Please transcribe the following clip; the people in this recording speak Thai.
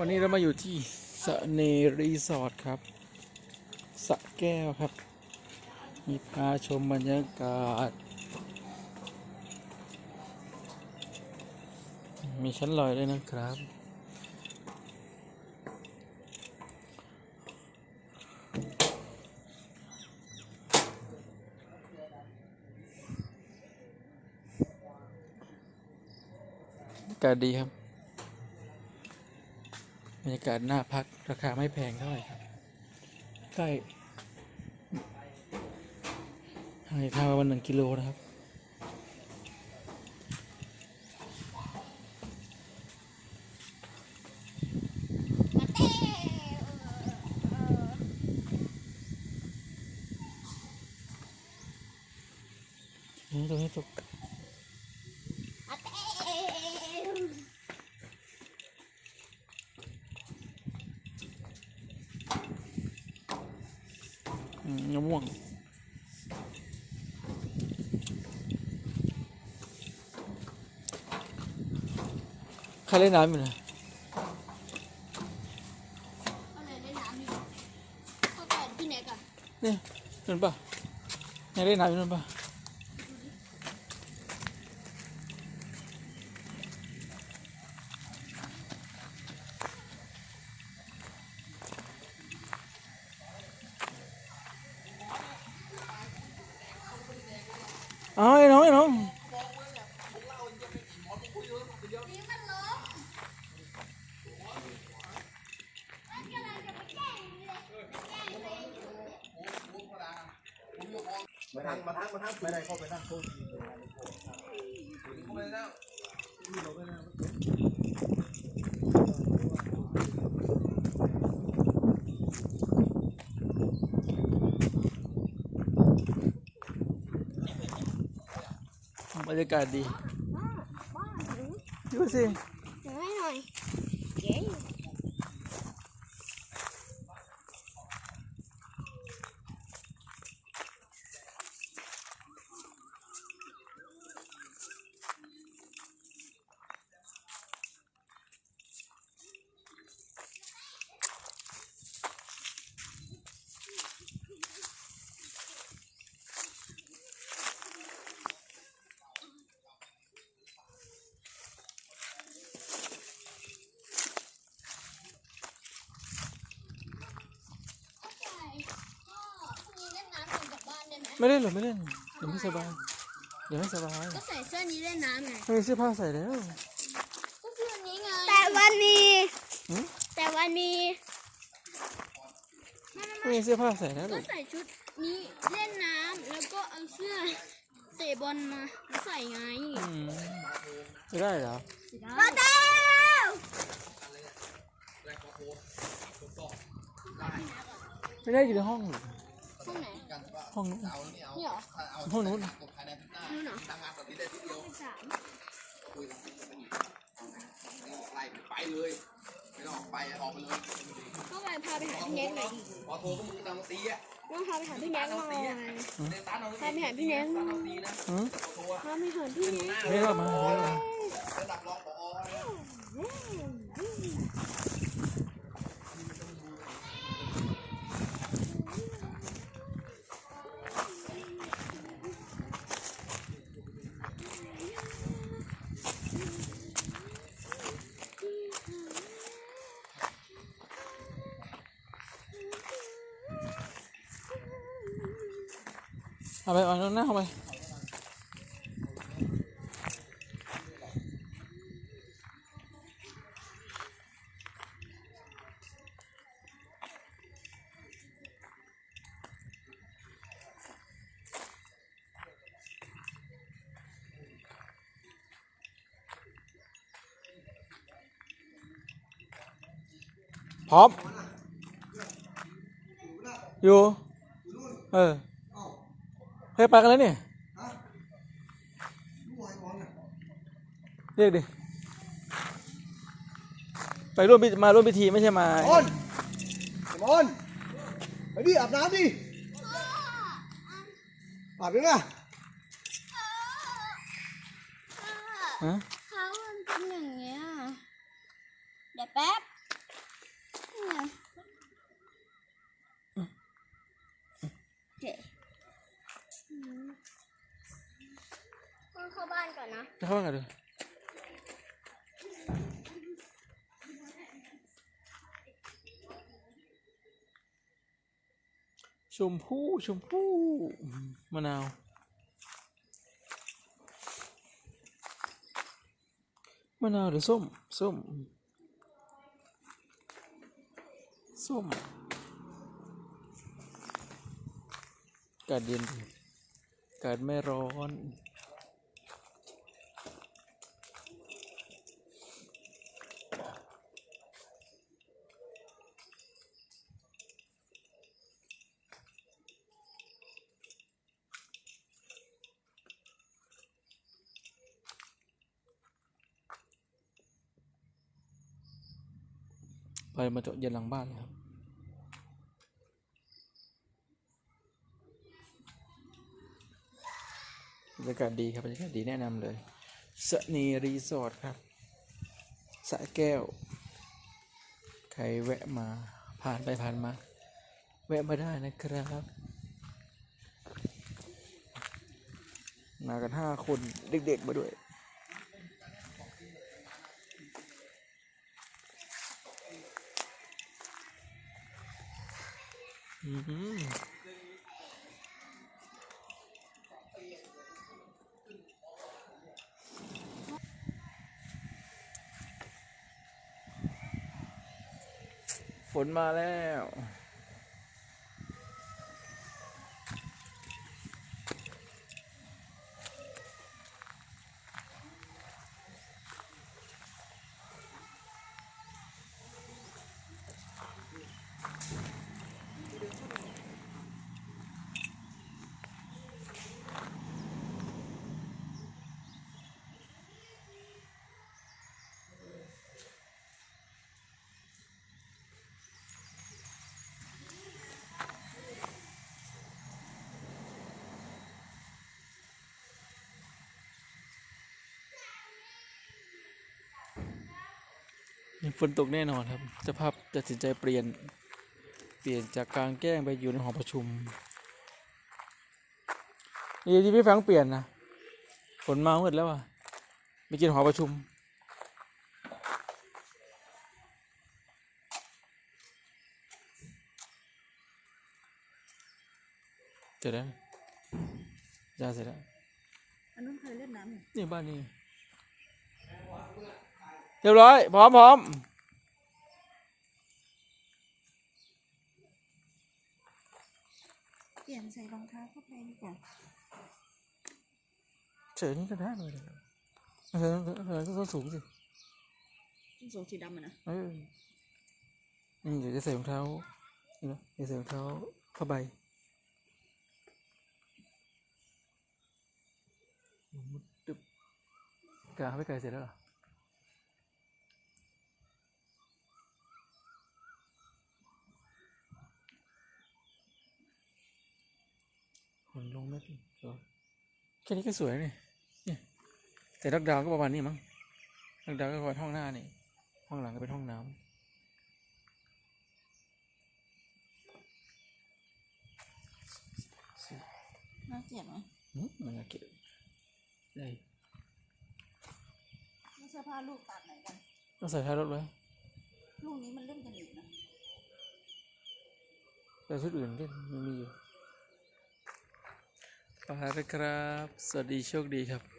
วันนี้เรามาอยู่ที่สเนรีสอร์ทครับสะแก้วครับ มีพาชมบรรยากาศ มีชั้นลอยด้วยนะครับ อากาศดีครับ รรยากาศน่าพักราคาไม่แพงเท่าไหร่ครับใกล้ห่างจากทางประมาณหนึ่งกิโลนะครับนี่ตรงนี้ตกอืมมะม่วง ใครเล่นน้ำอยู่นะก็เลยได้น้ำอยู่ก็แต่พี่เน็กอะเนี่ยเห็นปะยังเล่นน้ำอยู่นั่นปะเอาไอ้น้องไอ้น้อง นี่มันล้มมันกำลังจะไปแกล้งเลยแกล้งเลย มา ทางมาทางมาทางไม่ได้เข้าไปนั่งโต๊ะจีนเข้าไปนั่งบรรยากาศดีบ้าบ้าหรือดูสิเดี๋ยวให้หน่อยเก๋อยู่ เข้าใจก็พรุ่งนี้เล่นน้ำก่อนกลับบ้าน ได้ไหมไม่เล่นหรอไม่เล่นเดี๋ยวไม่สบายเดี๋ยวไม่สบายก็ใส่เสื้อนี้เล่นน้ำไงไม่มีเสื้อผ้าใส่แล้วก็คืออันนี้ไงแต่วันนี้หืมแต่วันนี้ไม่ไม่ไม่มีเสื้อผ้าใส่แล้วลูก็กใส่ชุดนี้เล่นน้ำแล้วก็เอาเสื้อเตะบอลมาแล้วใส่ไงอืมจะได้เหรอมาเต้วไม่ได้อยู่ในห้องหรอกห้องไหน ห้องนู้นนี่เหรอห้องนู้นนู่นเหรอสามไล่ไปเลยไม่ต้องออกไปออกไปเลยก็ไปพาไปหาพี่แน็กหน่อยดิพอโทรก็มึงตามตีอะต้องพาไปหาพี่แน็กหน่อยเดินตามเราพาไปหาพี่แน็กหน่อยตีนะหืมโทรพาไปหาพี่แน็กเรียกมาเรียกมา เอาไปเอาหน้าเข้าไปพร้อมอยู่ เออ เฮ้ยไปกันแล้วเนี่ยเรียกดิ ไปร่วมพิมาร่วมพิธีไม่ใช่มามอนมอนไปดิอาบน้ำดิ อาบยังไงฮะ เขามันเป็นอย่างเงี้ย เดี๋ยวแป๊บ นะจะเข้ามานกันดูชมพู่ชมพู่มะนาว มะนาวหรือส้ม ส้ม ส้มกาศเย็นกาศไม่ร้อน ไปมาเจาะเย็นหลังบ้านเลยครับ บรรยากาศดีครับบรรยากาศดีแนะนำเลยสนีรีสอร์ทครับสะแก้ว ใครแวะมาผ่านไปผ่านมา แวะมาได้นะครับมากันห้าคนเด็กๆมาด้วย ฝนมาแล้ว ฝนตกแน่นอนครับเจะภาพตัดสินใจเปลี่ยน เปลี่ยนจากกลางแจ้งไปอยู่ในหอประชุมนี่ที่พี่แฟรงค์เปลี่ยนนะฝนมามืดแล้วอะไปกินหอประชุมเสร็จแล้วยาเสร็จแล้วอันนู้นเคยเล่นน้ำอยู่นี่บ้านนี้เรียบร้อย พร้อมพร้อมเปลี่ยนใส่รองเท้าเข้าไปดีกว่าเฉยนี่ก็ได้เลยเออเออเออก็สูงสิส้นสูงสีดำอะนะเออนี่เดี๋ยวจะใส่รองเท้านี่นะเดี๋ยวใส่รองเท้าผ้าใบมุดตึบกาไปไกลเสร็จแล้วเหรอ นลงไม่ถึงสวยแค่นี้ก็สวยนี่เนี่ยแต่ดักดาวก็ประมาณนี้มั้งดักดาวก็ประมาณห้องหน้านี่ ห้องหลังก็เป็นห้องน้ำน่าเกลียดไหมอืมมันน่าเก็บได้แล้วเสื้อผ้าลูกตากไหนกันต้องใส่ท้ายรถไว้ลูกนี้มันเล่นกันอีกนะ แต่ชุดอื่นก็มันมีอยู่ ไปแล้วครับ สวัสดีโชคดีครับ